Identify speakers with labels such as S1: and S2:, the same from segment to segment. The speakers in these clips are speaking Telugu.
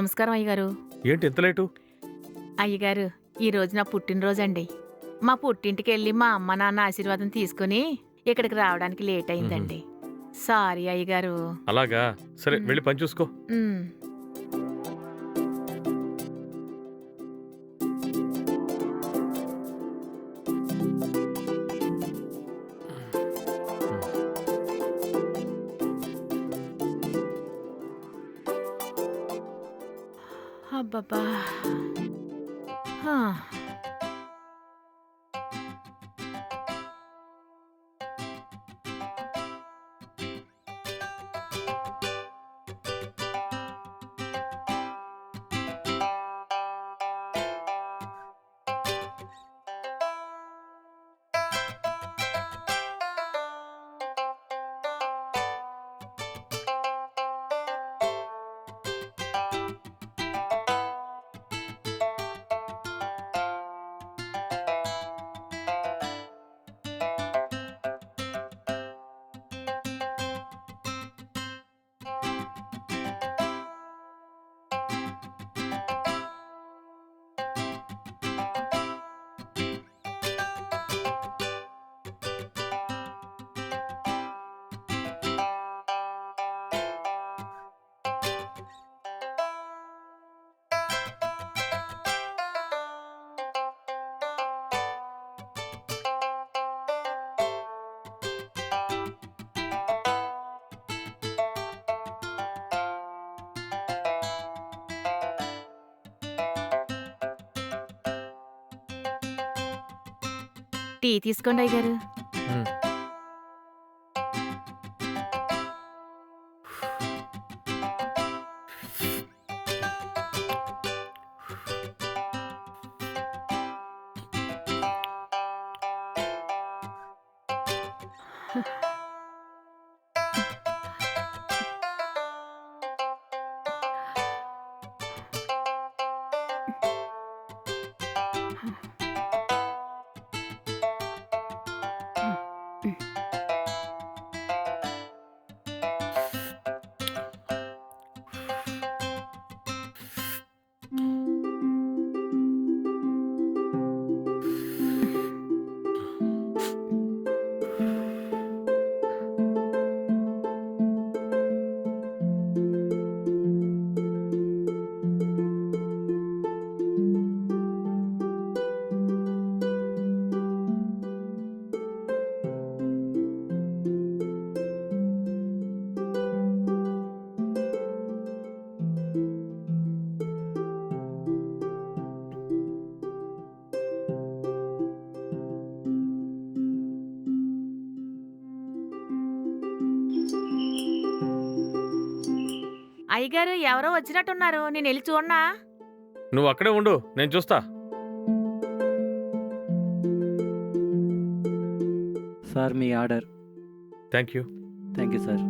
S1: నమస్కారం అయ్యగారు.
S2: ఏంటి ఎంత లేటు?
S1: అయ్యగారు ఈ రోజు నా పుట్టినరోజండి. మా పుట్టింటికి వెళ్ళి మా అమ్మ నాన్న ఆశీర్వాదం తీసుకుని ఇక్కడికి రావడానికి లేట్ అయిందండి. సారీ అయ్యగారు.
S2: అలాగా? సరే. వెళ్ళి పని చూసుకో.
S1: ఉమ్. Ah, baba. Huh. టీ తీసుకోండి అయ్యగారు.
S2: మ్మ్.
S1: అయ్యగారు ఎవరో వచ్చినట్టున్నారు. నేను వెళ్ళి చూడనా?
S2: నువ్వు అక్కడే ఉండు నేను చూస్తా.
S3: Sir me order.
S2: Thank you
S3: thank you sir.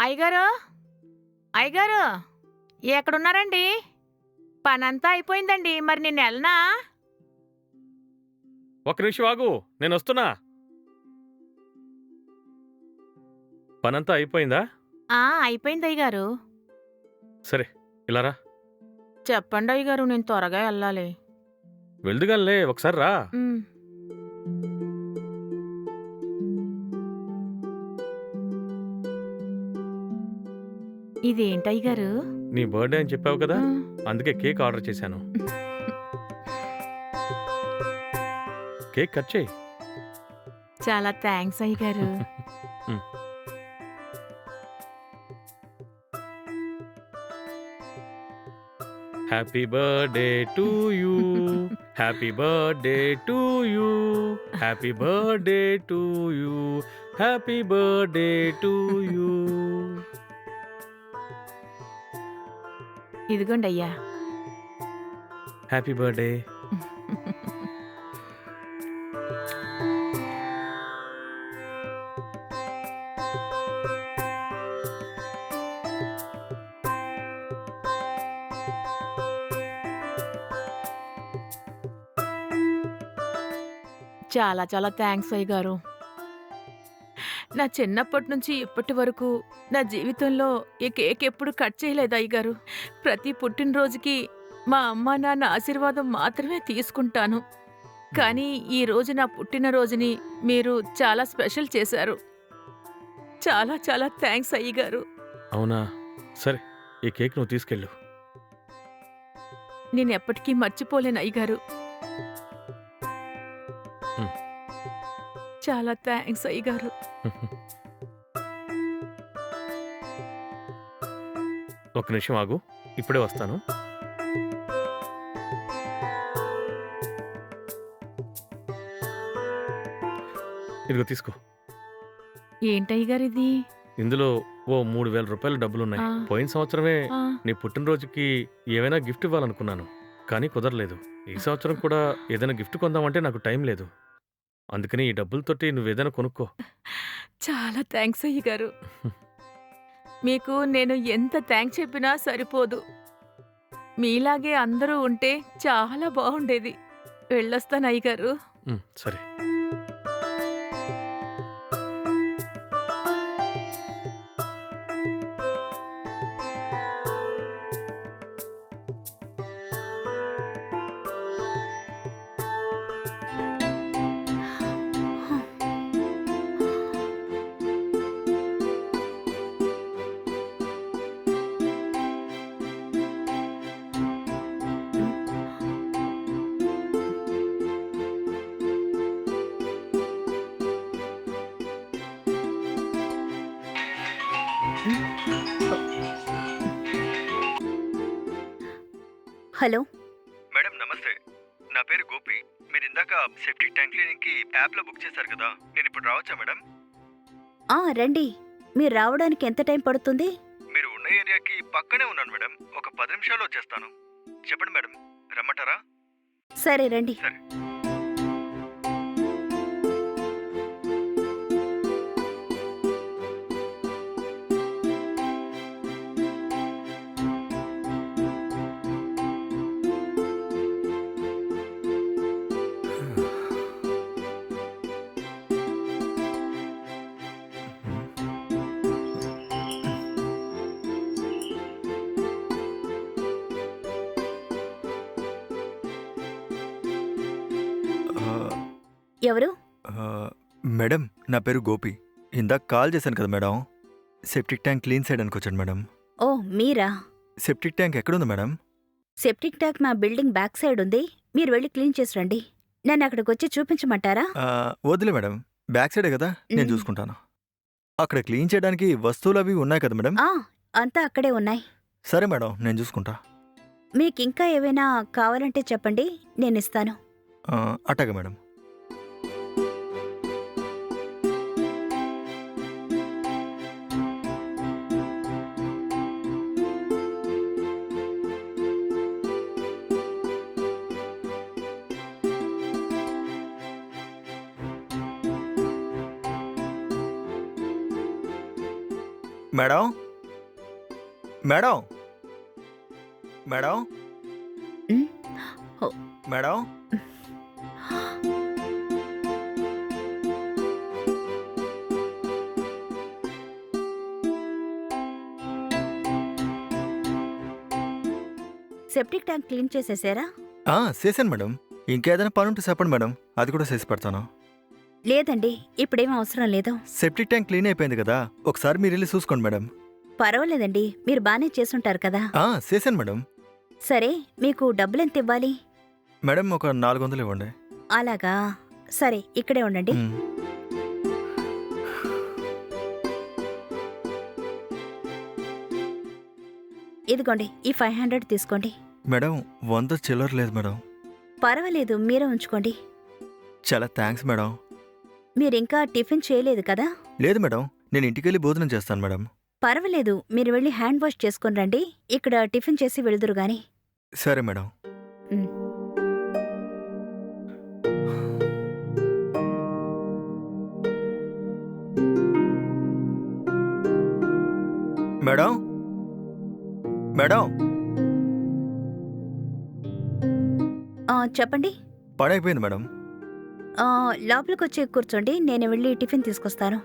S1: అయ్యగారు? అయ్యగారు? ఎక్కడున్నారండి? పనంతా అయిపోయిందండి. మరి నేను వెళ్ళనా?
S2: ఒక నిమిషం ఆగు నేను వస్తున్నా. పనంతా అయిపోయిందా?
S1: ఆ అయిపోయింది అయ్యగారు.
S2: సరే ఇలా రా.
S1: చెప్పండి అయ్యగారు నేను త్వరగా వెళ్ళాలి.
S2: వెళ్దుగానిలే ఒకసారి రా.
S1: ఉమ్. ఇదేంటి అయ్యగారు?
S2: నీ బర్త్డే అని చెప్పావు కదా. అందుకే కేక్ ఆర్డర్ చేశాను. కేక్ కట్ చేయి.
S1: చాలా థ్యాంక్స్ అయ్యగారు
S2: happy birthday to you. Happy birthday to you. Happy birthday to you. Happy birthday to you.
S1: ఇదిగోండి అయ్యా.
S2: Happy birthday.
S1: చాలా చాలా థ్యాంక్స్ అయ్య గారు. నా చిన్నప్పటి నుంచి ఇప్పటి వరకు నా జీవితంలో ఈ కేక్ ఎప్పుడు కట్ చేయలేదు అయ్య గారు. ప్రతి పుట్టినరోజుకి మా అమ్మ నాన్న ఆశీర్వాదం మాత్రమే తీసుకుంటాను. కానీ ఈ రోజు నా పుట్టినరోజుని మీరు చాలా స్పెషల్ చేశారు. చాలా చాలా థ్యాంక్స్ అయ్య గారు.
S2: అవునా? సరే ఈ కేక్ నువ్వు తీసుకెళ్ళు.
S1: నేను ఎప్పటికీ మర్చిపోలేను అయ్యగారు చాలా థ్యాంక్స్ అయ్యగారు.
S2: ఒక నిమిషం ఆగు ఇప్పుడే వస్తాను. ఇదిగో తీసుకో.
S1: ఏంటయ్యగారు ఇది
S2: ఇందులో ఓ మూడు వేల రూపాయల డబ్బులున్నాయి.
S1: ఆ.
S2: పోయిన సంవత్సరమే
S1: ఆ,
S2: నీ పుట్టినరోజుకి ఏమైనా గిఫ్ట్ ఇవ్వాలనుకున్నాను. కానీ కుదరలేదు. ఈ సంవత్సరం కూడా ఏదైనా గిఫ్ట్ కొందామంటే నాకు టైం లేదు. అందుకని ఈ డబ్బులతోటి నువ్వేదైనా కొనుక్కో.
S1: చాలా థ్యాంక్స్ అయ్యగారు మీకు నేను ఎంత థ్యాంక్స్ చెప్పినా సరిపోదు. మీలాగే అందరూ ఉంటే చాలా బాగుండేది. వెళ్ళొస్తాను అయ్యగారు
S2: సరే.
S4: హలో.
S5: మేడం నమస్తే. నా పేరు గోపి. మీరు ఇందాక సెప్టిక్ ట్యాంక్ క్లీనింగ్కి యాప్లో బుక్ చేశారు కదా నేను ఇప్పుడు రావచ్చా మేడం?
S4: ఆ రండి. మీరు రావడానికి ఎంత టైం పడుతుంది?
S5: మీరు ఉన్న ఏరియాకి పక్కనే ఉన్నాను మేడం. ఒక పది నిమిషాల్లో వచ్చేస్తాను. చెప్పండి మేడం రమ్మంటారా?
S4: సరే రండి.
S5: సరే.
S4: ఎవరు?
S5: మేడం నా పేరు గోపి. ఇందాక కాల్ చేశాను కదా మేడం. సెప్టిక్ ట్యాంక్ క్లీన్ చేయడానికి వచ్చాను మేడం.
S4: ఓ మీరా?
S5: సెప్టిక్ ట్యాంక్ ఎక్కడుంది మేడం?
S4: సెప్టిక్ ట్యాంక్ మా బిల్డింగ్ బ్యాక్ సైడ్ ఉంది. మీరు వెళ్ళి క్లీన్ చేసి రండి. నన్ను అక్కడికి వచ్చి చూపించమంటారా?
S5: ఆ, వదిలే మేడం. బ్యాక్ సైడే కదా నేను
S4: మ్మ్.
S5: చూసుకుంటాను. అక్కడ క్లీన్ చేయడానికి వస్తువులు అవి ఉన్నాయి కదా మేడం?
S4: ఆ అంతా అక్కడే ఉన్నాయి.
S5: సరే మేడం నేను చూసుకుంటా.
S4: మీకు ఇంకా ఏవైనా కావాలంటే చెప్పండి నేను ఇస్తాను.
S5: ఆ, అట్టాగా madam. Madam? Madam? Madam. Madam?
S4: Septic tank clean చేసేసారా?
S5: ఆ, చేశాను మేడం. ఇంకేదైనా పని ఉంటే చెప్పండి మేడం. అది కూడా చేసి పెడతాను.
S4: లేదండి ఇప్పుడేం అవసరం లేదు.
S5: సెప్టిక్ ట్యాంక్ క్లీన్ అయిపోయింది కదా ఒకసారి మీరు వెళ్ళి చూసుకోండి మేడం.
S4: పర్వాలేదండి మీరు బానే చేసుంటారు కదా.
S5: ఆ, చేశాను మేడం.
S4: సరే మీకు డబ్బులెంత ఇవ్వాలి?
S5: మేడం ఒక నాలుగు వందలు ఇవ్వండి.
S4: అలాగా సరే ఇక్కడే ఉండండి.
S5: మ్.
S4: ఇదిగోండి ఈ ఫైవ్ హండ్రెడ్ తీసుకోండి.
S5: మేడం వంద చిల్లర లేదు మేడం.
S4: పర్వాలేదు మీరే ఉంచుకోండి.
S5: చాలా థ్యాంక్స్ మేడం.
S4: మీరు ఇంకా టిఫిన్ చేయలేదు కదా?
S5: లేదు మేడం నేను ఇంటికి వెళ్ళి భోజనం చేస్తాను మేడం.
S4: పర్వాలేదు మీరు వెళ్ళి హ్యాండ్ వాష్ చేసుకుని రండి ఇక్కడ టిఫిన్ చేసి వెళుదురు గాని.
S5: సరే మేడం. మేడం? మేడం?
S4: ఆ, చెప్పండి.
S5: పని అయిపోయింది మేడం.
S4: లోపలికి వచ్చి కూర్చోండి నేను వెళ్ళి టిఫిన్ తీసుకొస్తాను.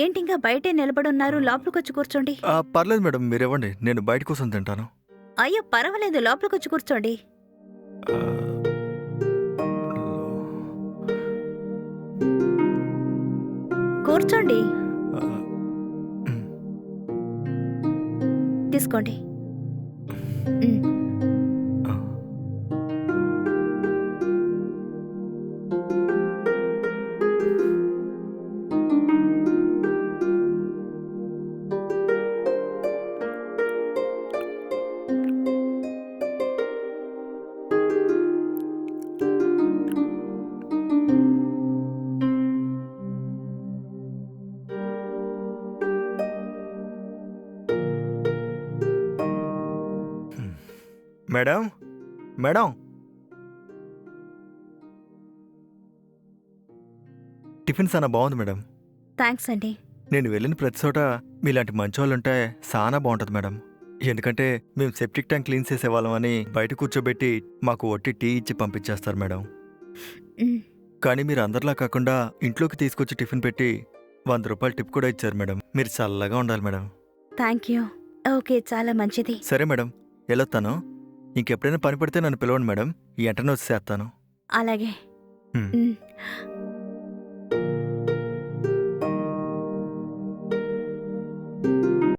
S4: ఏంటి ఇంకా బయటే నిలబడున్నారు లోపలికి వచ్చి కూర్చోండి.
S5: పర్లేదు మేడం మీరు ఇవ్వండి నేను బయట కోసం తింటాను.
S4: అయ్యో పర్వాలేదు లోపలికి వచ్చి కూర్చోండి కూర్చోండి. తీసుకోండి.
S5: మేడం? మేడం? టిఫిన్ చాలా బాగుంది మేడం.
S4: థ్యాంక్స్ అండి.
S5: నేను వెళ్ళిన ప్రతి చోట మీలాంటి మంచోళ్ళు ఉంటే చాలా బాగుంటుంది మేడం. ఎందుకంటే మేము సెప్టిక్ ట్యాంక్ క్లీన్ చేసేవాళ్ళం అని బయట కూర్చోబెట్టి మాకు ఒట్టి టీ ఇచ్చి పంపించేస్తారు మేడం. కానీ మీరు అందరిలా కాకుండా ఇంట్లోకి తీసుకొచ్చి టిఫిన్ పెట్టి వంద రూపాయలు టిప్ కూడా ఇచ్చారు మేడం. మీరు చల్లగా ఉండాలి మేడం.
S4: థ్యాంక్ యూ ఓకే చాలా మంచిది.
S5: సరే మేడం. వెళ్ళొస్తాను ఇంకెప్పుడైనా పని పడితే నన్ను పిలవండి మేడం ఈ వెంటనే వచ్చేస్తాను
S4: అలాగే. ఉమ్.